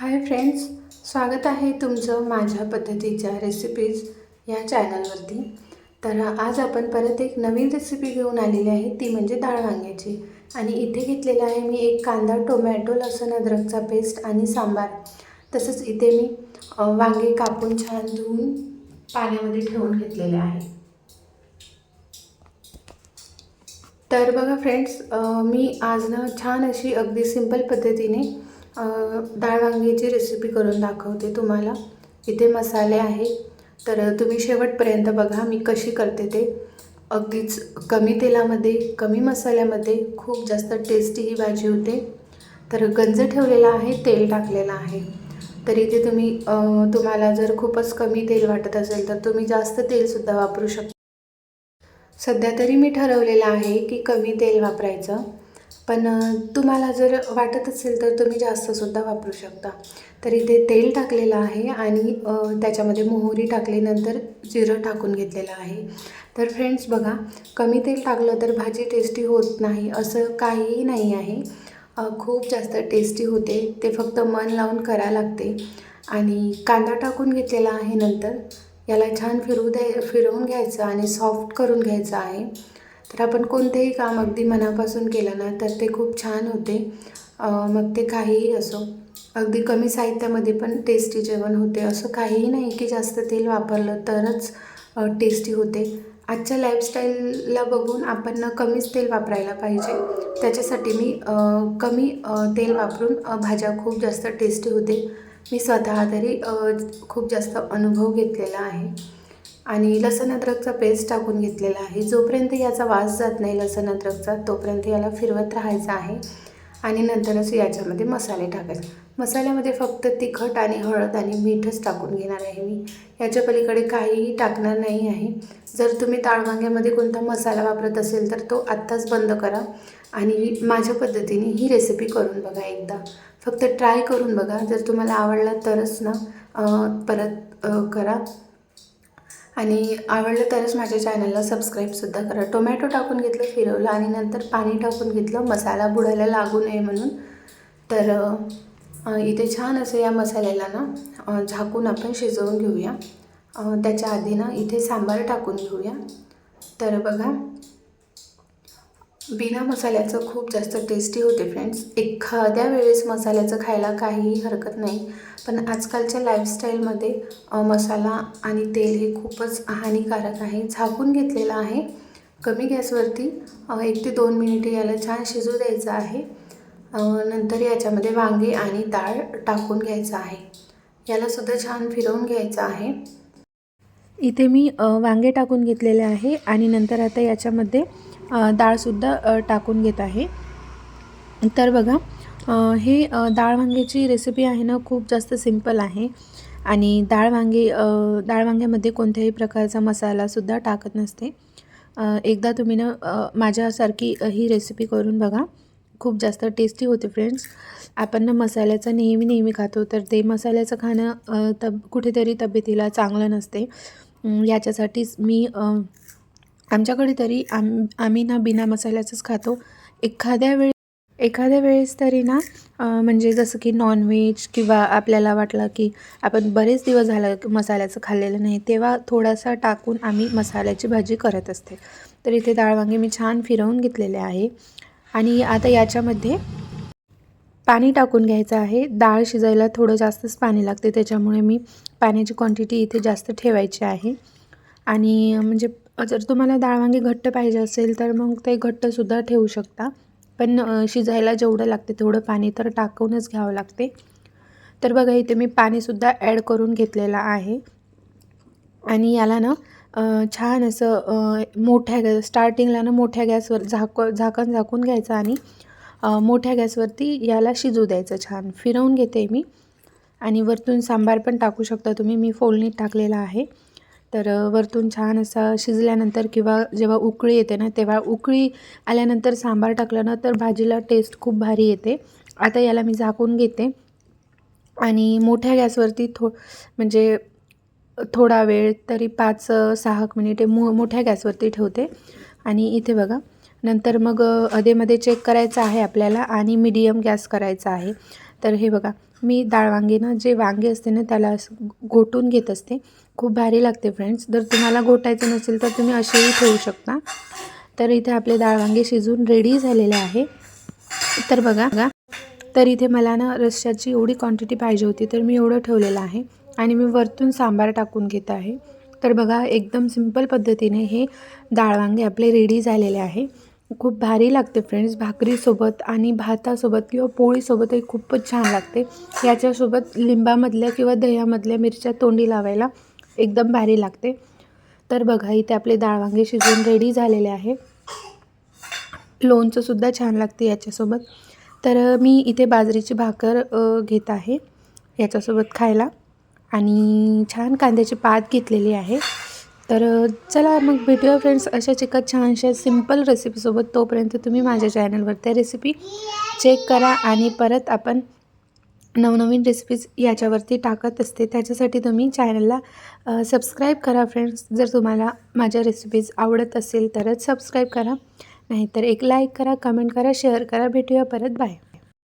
Hi friends स्वागत आहे तुमचं माझ्या पद्धतीच्या रेसिपीज या चॅनलवरती तर आज आपण परत एक नवीन रेसिपी घेऊन आलेली आहे ती म्हणजे डाळ वांग्याची. आणि इथे घेतलेला आहे मी एक कांदा टोमॅटो लसूण अद्रकचा पेस्ट आणि सांबार. तसंच इथे मी वांगे कापून छान धुवून पाण्यामध्ये ठेवून घेतलेले आहे. तर बघा फ्रेंड्स मी आज ना छान अशी अगदी सिंपल पद्धतीने डाळ वांग्याची रेसिपी करून दाखवते तुम्हाला. इथे मसाले आहे. तर तुम्ही शेवटपर्यंत बघा मी कशी करते ते. अगदीच कमी तेलामध्ये कमी मसाल्यामध्ये खूप जास्त टेस्टी ही भाजी होते. तर गंज ठेवलेला आहे तेल टाकलेलं आहे. तर इथे तुम्ही तुम्हाला जर खूपच कमी तेल वाटत असेल तर तुम्ही जास्त तेलसुद्धा वापरू शकता सध्या तरी मी ठरवलेलं आहे की कमी तेल वापरायचं. पण तुम्हाला जर वाटत असेल तर तुम्ही जास्तसुद्धा वापरू शकता. तर इथे तेल टाकलेलं आहे आणि त्याच्यामध्ये मोहरी टाकल्यानंतर जिरं टाकून घेतलेलं आहे. तर फ्रेंड्स बघा कमी तेल टाकलं तर भाजी टेस्टी होत नाही असं काहीही नाही आहे. खूप जास्त टेस्टी होते. ते फक्त मन लावून करायला लागते. आणि कांदा टाकून घेतलेला आहे नंतर याला छान फिरवू द्याय फिरवून घ्यायचं आणि सॉफ्ट करून घ्यायचं आहे. तर आपण कोणतेही काम अगदी मनापासून केलं ना तर ते खूप छान होते. मग ते काहीही असो. अगदी कमी साहित्यामध्ये पण टेस्टी जेवण होते. असं काहीही नाही की जास्त तेल वापरलं तरच टेस्टी होते. आजच्या लाईफस्टाईलला बघून आपण कमीच तेल वापरायला पाहिजे. त्याच्यासाठी मी कमी तेल वापरून भाज्या खूप जास्त टेस्टी होते. मी स्वतः तरी खूप जास्त अनुभव घेतलेला आहे. आणि लसण अद्रकचा पेस्ट टाकून घेतलेला आहे. जोपर्यंत याचा वास जात नाही लसण अद्रकचा तोपर्यंत याला फिरवत राहायचा आहे. आणि नंतरच याच्यामध्ये मसाले टाकायचे. मसाल्यामध्ये फक्त तिखट आणि हळद आणि मीठच टाकून घेणार आहे मी. याच्या पलीकडे काहीही टाकणार नाही आहे. जर तुम्ही ताळवांग्यामध्ये कोणता मसाला वापरत असेल तर तो आत्ताच बंद करा. आणि माझ्या पद्धतीने ही रेसिपी करून बघा एकदा. फक्त ट्राय करून बघा. जर तुम्हाला आवडला तरच ना परत करा. आणि आवडलं तरच माझ्या चॅनलला सबस्क्राईबसुद्धा करा. टोमॅटो टाकून घेतलं फिरवलं आणि नंतर पाणी टाकून घेतलं. मसाला बुडायला लागू नये म्हणून. तर इथे छान असं या मसाल्याला ना झाकून आपण शिजवून घेऊया. त्याच्या आधी ना इथे सांबार टाकून घेऊया. तर बघा बिना मसाल्याचं खूप जास्त टेस्टी होते फ्रेंड्स एखाद्या वेळेस मसाल्याचं खायला काहीही हरकत नाही. पण आजकालच्या लाईफस्टाईलमध्ये मसाला आणि तेल हे खूपच हानिकारक आहे. झाकून घेतलेलं आहे. कमी गॅसवरती एक ते दोन मिनिटे याला छान शिजू द्यायचं आहे. नंतर याच्यामध्ये वांगे आणि डाळ टाकून घ्यायचं आहे. यालासुद्धा छान फिरवून घ्यायचं आहे. इथे मी वांगे टाकून घेतलेले आहे आणि नंतर आता याच्यामध्ये डाळसुद्धा टाकून घेत आहे. तर बघा हे डाळ वांग्याची रेसिपी आहे ना खूप जास्त सिंपल आहे. आणि डाळ वांगे डाळ वांग्यामध्ये कोणत्याही प्रकारचा मसालासुद्धा टाकत नसते. एकदा तुम्ही ना माझ्यासारखी ही रेसिपी करून बघा. खूप जास्त टेस्टी होते फ्रेंड्स आपण ना मसाल्याचं नेहमी नेहमी खातो तर ते मसाल्याचं खाणं तब कुठेतरी तब्येतीला चांगलं नसते. याच्यासाठीच मी आमच्याकडे तरी आम आम्ही ना बिना मसाल्याचंच खातो. एखाद्या वेळी एखाद्या वेळेस तरी ना म्हणजे जसं की नॉनव्हेज किंवा आपल्याला वाटलं की आपण बरेच दिवस झालं मसाल्याचं खाल्लेलं नाही तेव्हा थोडासा टाकून आम्ही मसाल्याची भाजी करत असते. तर इथे डाळ वांगे मी छान फिरवून घेतलेले आहे. आणि आता याच्यामध्ये पाणी टाकून घ्यायचं आहे. डाळ शिजायला थोडं जास्तच पाणी लागते त्याच्यामुळे मी पाण्याची क्वांटिटी इथे जास्त ठेवायची आहे. आणि म्हणजे जर तुम्हाला डाळ वांगे घट्ट पाहिजे असेल तर मग ते घट्टसुद्धा ठेवू शकता. पण शिजायला जेवढं लागते तेवढं पाणी तर टाकूनच घ्यावं लागते. तर बघा इथे मी पाणीसुद्धा ॲड करून घेतलेलं आहे. आणि याला ना छान असं मोठ्या गॅस स्टार्टिंगला ना मोठ्या गॅसवर झाक झाकण झाकून घ्यायचं आणि मोठ्या गॅसवरती याला शिजू द्यायचं छान. फिरवून घेते मी. आणि वरतून सांबार पण टाकू शकता तुम्ही. मी फोडणीत टाकलेला आहे. तर वरतून छान असा शिजल्यानंतर किंवा जेव्हा उकळी येते ना तेव्हा उकळी आल्यानंतर सांबार टाकलं ना तर भाजीला टेस्ट खूप भारी येते. आता याला मी झाकून घेते. आणि मोठ्या गॅसवरती थो म्हणजे थोडा वेळ तरी पाच सहा मिनिटे मो मोठ्या गॅसवरती ठेवते. आणि इथे बघा नंतर मग अधेमध्ये चेक करायचं आहे आपल्याला आणि मीडियम गॅस करायचा आहे. तर हे बघा मी डाळवांगीनं जे वांगे असते ना त्याला असं गोटून घेत असते. खूप भारी लागते फ्रेंड्स जर तुम्हाला गोटायचं नसेल तर तुम्ही असेही ठेवू शकता. तर इथे आपले डाळवांगे शिजून रेडी झालेले आहे. तर बघा बघा तर इथे मला ना रश्श्याची एवढी क्वांटिटी पाहिजे होती तर मी एवढं ठेवलेलं आहे. आणि मी वरतून सांबार टाकून घेत आहे. तर बघा एकदम सिंपल पद्धतीने हे डाळवांगे आपले रेडी झालेले आहे. खूप भारी लागते फ्रेंड्स भाकरीसोबत आणि भातासोबत किंवा पोळीसोबतही खूपच छान लागते. याच्यासोबत लिंबामधल्या किंवा दह्यामधल्या मिरच्या तोंडी लावायला एकदम भारी लागते. तर बघा इथे आपले डाळ वांगे शिजून रेडी झालेले आहे. लोणचंसुद्धा छान लागते याच्यासोबत. तर मी इथे बाजरीची भाकर घेत आहे याच्यासोबत खायला. आणि छान कांद्याची पात घेतलेली आहे. तर चला मग भेटूया फ्रेंड्स अशा एका छानशा सिंपल रेसिपीसोबत तोपर्यंत तुम्ही माझ्या चॅनलवर त्या रेसिपी चेक करा आणि परत आपण नवनवीन रेसिपीज याच्यावरती टाकत असते. त्याच्यासाठी तुम्ही चॅनलला सबस्क्राईब करा फ्रेंड्स जर तुम्हाला माझ्या रेसिपीज आवडत असेल तरच सबस्क्राईब करा. नाहीतर एक लाईक करा कमेंट करा शेअर करा. भेटूया परत. बाय